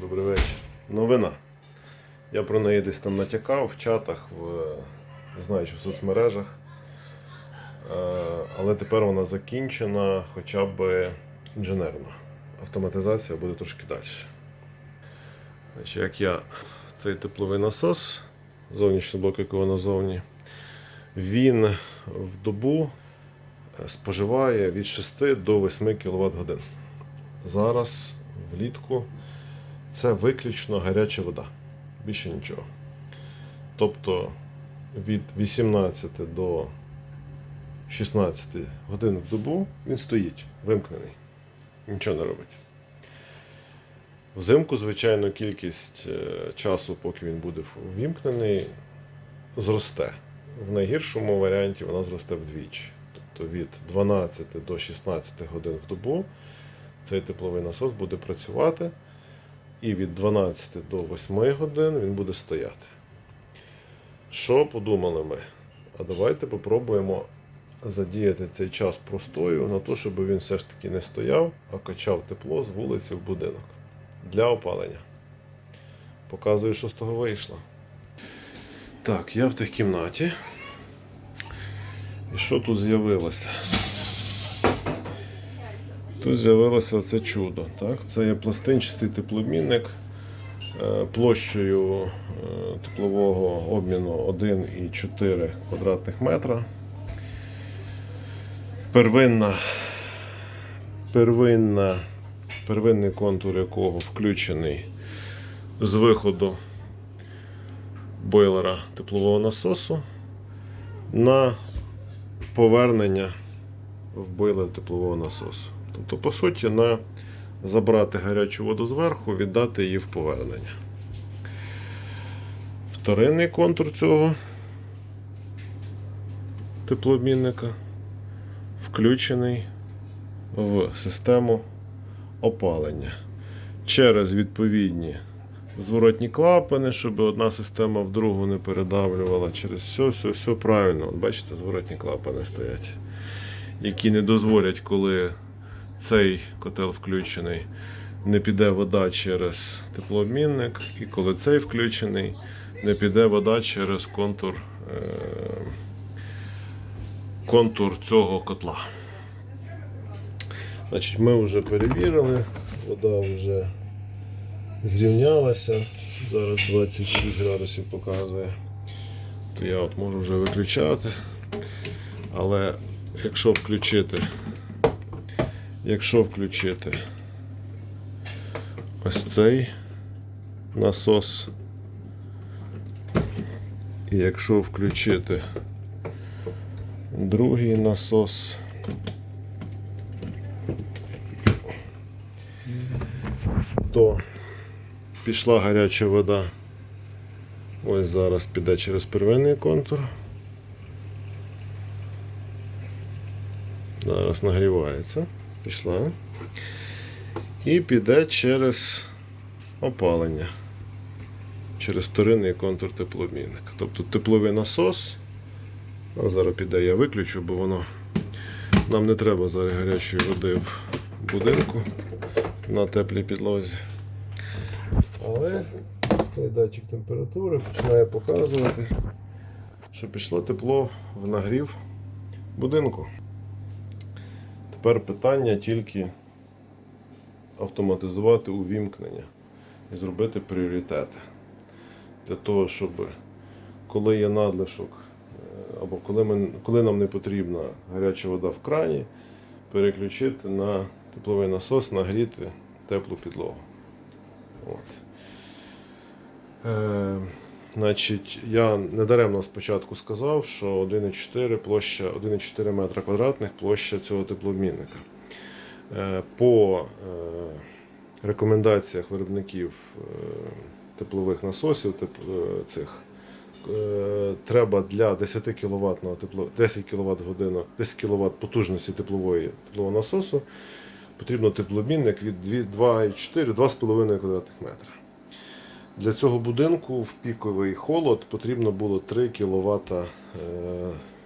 Добрий вечір. Новина. Я про неї десь там натякав в чатах, в, не в соцмережах. Е, Але тепер вона закінчена хоча б інженерно. Автоматизація буде трошки далі. Значить, як я цей тепловий насос, зовнішній блок, якого назовні, він в добу е, споживає від 6 до 8 кВт годин. Зараз влітку це виключно гаряча вода. Більше нічого. Тобто від 18 до 16 годин в добу він стоїть вимкнений. Нічого не робить. Взимку, звичайно, кількість е, часу, поки він буде ввімкнений, зросте. В найгіршому варіанті вона зросте вдвічі. Тобто від 12 до 16 годин в добу цей тепловий насос буде працювати, і від 12 до 8 годин він буде стояти. Що подумали ми? А давайте попробуємо задіяти цей час простою на те, щоб він все ж таки не стояв, а качав тепло з вулиці в будинок для опалення. Показую, що з того вийшло. Так, я в тих кімнаті. І що тут з'явилося? Тут з'явилося це чудо. Так? Це є пластинчастий теплообмінник е, площею е, теплового обміну 1,4 квадратних метра. Первинна, первинна, первинний контур якого включений з виходу бойлера теплового насосу на повернення в бойлер теплового насосу. Тобто, по суті, на забрати гарячу воду зверху, віддати її в повернення. Вторинний контур цього теплообмінника включений в систему опалення через відповідні зворотні клапани, щоб одна система в другу не передавлювала. Через все, все, все правильно. От бачите, зворотні клапани стоять, які не дозволять, коли цей котел включений, не піде вода через теплообмінник, і коли цей включений, не піде вода через контур, е- контур цього котла. Значить, ми вже перевірили, вода вже зрівнялася. Зараз 26 градусів показує. То я от можу вже виключати. Але якщо включити, якщо включити ось цей насос, і якщо включити другий насос, то пішла гаряча вода. Ось зараз піде через первинний контур. Зараз нагрівається. Пішла. І піде через опалення. Через вторинний контур теплообмінника. Тобто тепловий насос. А зараз піде, я виключу, бо воно нам не треба зараз гарячої води в будинку на теплій підлозі. Але цей датчик температури починає показувати, що пішло тепло в нагрів будинку. Тепер питання тільки автоматизувати увімкнення і зробити пріоритети. Для того, щоб коли є надлишок, е, або коли, ми, коли нам не потрібна гаряча вода в крані, переключити на тепловий насос, нагріти теплу підлогу. От. Е, значить, я недаремно спочатку сказав, що 1,4 площа 1,4 метра квадратних площа цього теплообмінника. Е, по е, рекомендаціях виробників е, теплових насосів, цих, треба для 10 кВт тепло, 10 кВт годину, 10 кВт потужності теплової теплового насосу потрібно теплообмінник від 2,4 2,5 квадратних метра. Для цього будинку в піковий холод потрібно було 3 кВт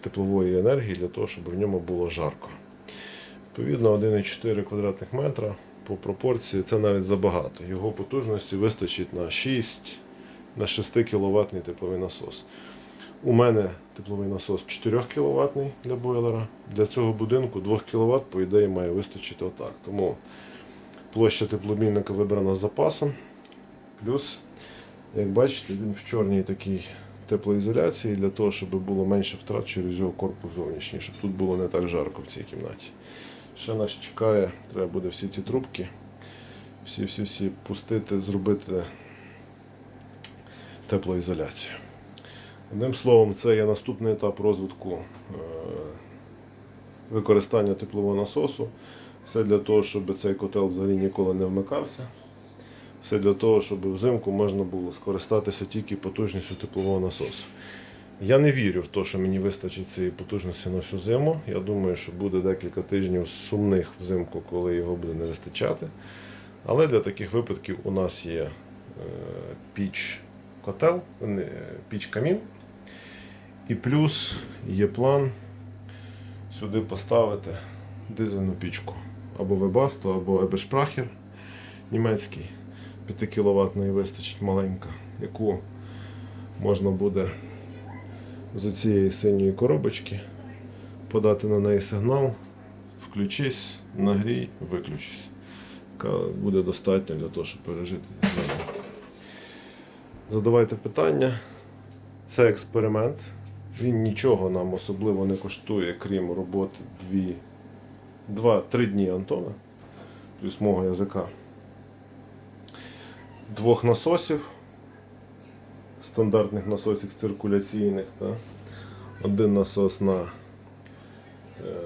теплової енергії для того, щоб в ньому було жарко. Відповідно, 1,4 квадратних метра по пропорції це навіть забагато. Його потужності вистачить на 6 на 6 кВт тепловий насос. У мене тепловий насос 4 кВт для бойлера. Для цього будинку 2 кВт, по ідеї, має вистачити отак. Тому площа теплообмінника вибрана з запасом. Плюс, як бачите, він в чорній такій теплоізоляції для того, щоб було менше втрат через його корпус зовнішній, щоб тут було не так жарко в цій кімнаті. Ще нас чекає, треба буде всі ці трубки, всі-всі-всі пустити, зробити теплоізоляцію. Одним словом, це є наступний етап розвитку е, використання теплового насосу. Все для того, щоб цей котел взагалі ніколи не вмикався. Все для того, щоб взимку можна було скористатися тільки потужністю теплового насосу. Я не вірю в те, що мені вистачить цієї потужності на всю зиму. Я думаю, що буде декілька тижнів сумних взимку, коли його буде не вистачати. Але для таких випадків у нас є е, піч котел, піч камін. І плюс є план сюди поставити дизельну пічку. Або Webasto, або Ebespracher німецький. 5 кВт вистачить маленька, яку можна буде з цієї синьої коробочки подати на неї сигнал, включись, нагрій, виключись. Буде достатньо для того, щоб пережити. Задавайте питання. Це експеримент. Він нічого нам особливо не коштує, крім роботи 2-3 дні Антона, плюс мого язика. Двох насосів, стандартних насосів циркуляційних. Та? Один насос на. е,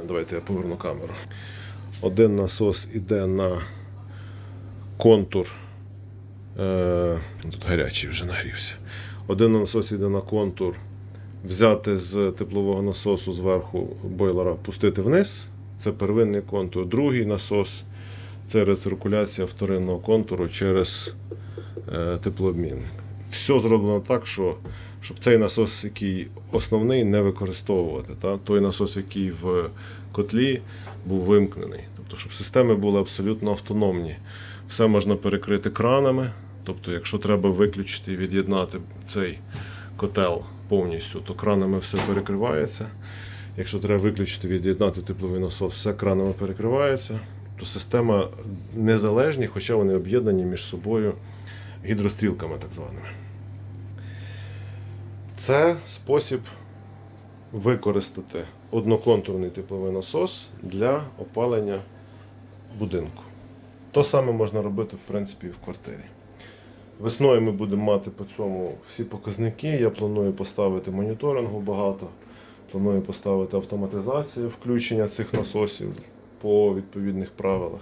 Давайте я поверну камеру. Один насос іде на контур. Е, Тут гарячий вже нагрівся. Один насос іде на контур. Взяти з теплового насосу зверху бойлера, пустити вниз. Це первинний контур. Другий насос це рециркуляція вторинного контуру через е, теплообмінник. Все зроблено так, що, щоб цей насос, який основний, не використовувати. Та? Той насос, який в котлі, був вимкнений. Тобто, щоб системи були абсолютно автономні. Все можна перекрити кранами. Тобто, якщо треба виключити і від'єднати цей котел повністю, то кранами все перекривається. Якщо треба виключити, від'єднати тепловий насос, все кранами перекривається. То система незалежні, хоча вони об'єднані між собою гідрострілками так званими. Це спосіб використати одноконтурний тепловий насос для опалення будинку. То саме можна робити, в принципі, і в квартирі. Весною ми будемо мати по цьому всі показники. Я планую поставити моніторингу багато. Планую поставити автоматизацію включення цих насосів по відповідних правилах.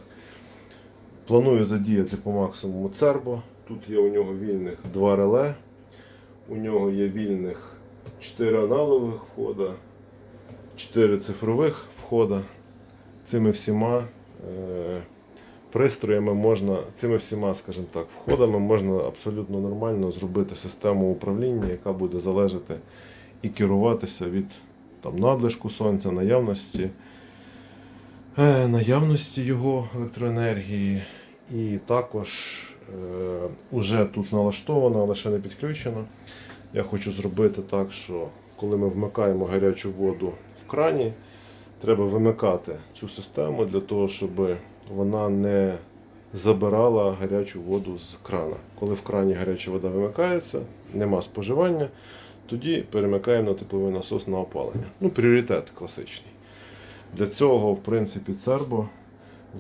Планую задіяти по максимуму цербо. Тут є у нього вільних два реле. У нього є вільних 4 аналогових входа, 4 цифрових входа. Цими всіма е, пристроями можна, цими всіма, скажімо так, входами можна абсолютно нормально зробити систему управління, яка буде залежати і керуватися від там, надлишку сонця, наявності, наявності його електроенергії. І також е, уже тут налаштовано, але ще не підключено. Я хочу зробити так, що коли ми вмикаємо гарячу воду в крані, треба вимикати цю систему для того, щоб вона не забирала гарячу воду з крана. Коли в крані гаряча вода вимикається, нема споживання, тоді перемикаємо на тепловий насос на опалення. Ну, пріоритет класичний. Для цього, в принципі, Цербо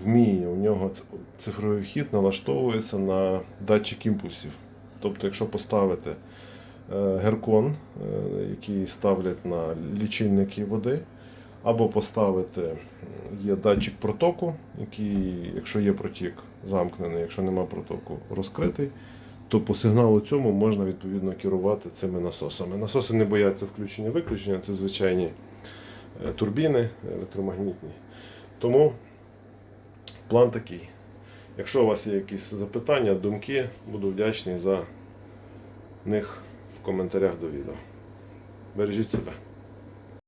вміє, у нього цифровий вхід налаштовується на датчик імпульсів. Тобто, якщо поставити е, геркон, е, який ставлять на лічильники води, або поставити є датчик протоку, який, якщо є протік, замкнений, якщо нема протоку, розкритий, то по сигналу цьому можна відповідно керувати цими насосами. Насоси не бояться включення-виключення, це звичайні турбіни електромагнітні. Тому план такий. Якщо у вас є якісь запитання, думки, буду вдячний за них в коментарях до відео. Бережіть себе.